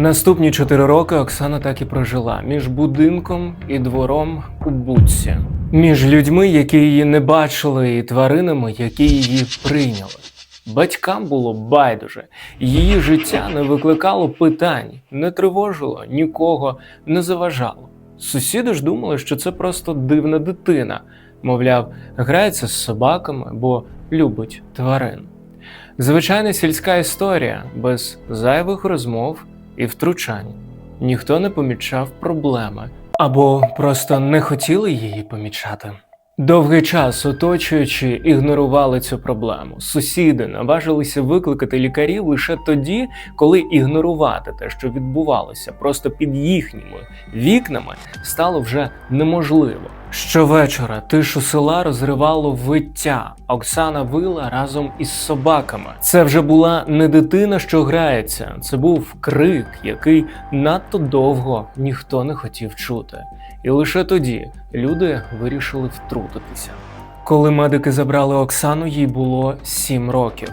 Наступні чотири роки Оксана так і прожила між будинком і двором у Буці, між людьми, які її не бачили, і тваринами, які її прийняли. Батькам було байдуже, її життя не викликало питань, не тривожило, нікого не заважало. Сусіди ж думали, що це просто дивна дитина, мовляв, грається з собаками, бо любить тварин. Звичайна сільська історія без зайвих розмов і втручань. Ніхто не помічав проблеми або просто не хотіли її помічати. Довгий час оточуючи ігнорували цю проблему. Сусіди наважилися викликати лікарів лише тоді, коли ігнорувати те, що відбувалося, просто під їхніми вікнами стало вже неможливо. Щовечора тишу села розривало виття. Оксана вила разом із собаками. Це вже була не дитина, що грається. Це був крик, який надто довго ніхто не хотів чути. І лише тоді люди вирішили втрутитися. Коли медики забрали Оксану, їй було сім років.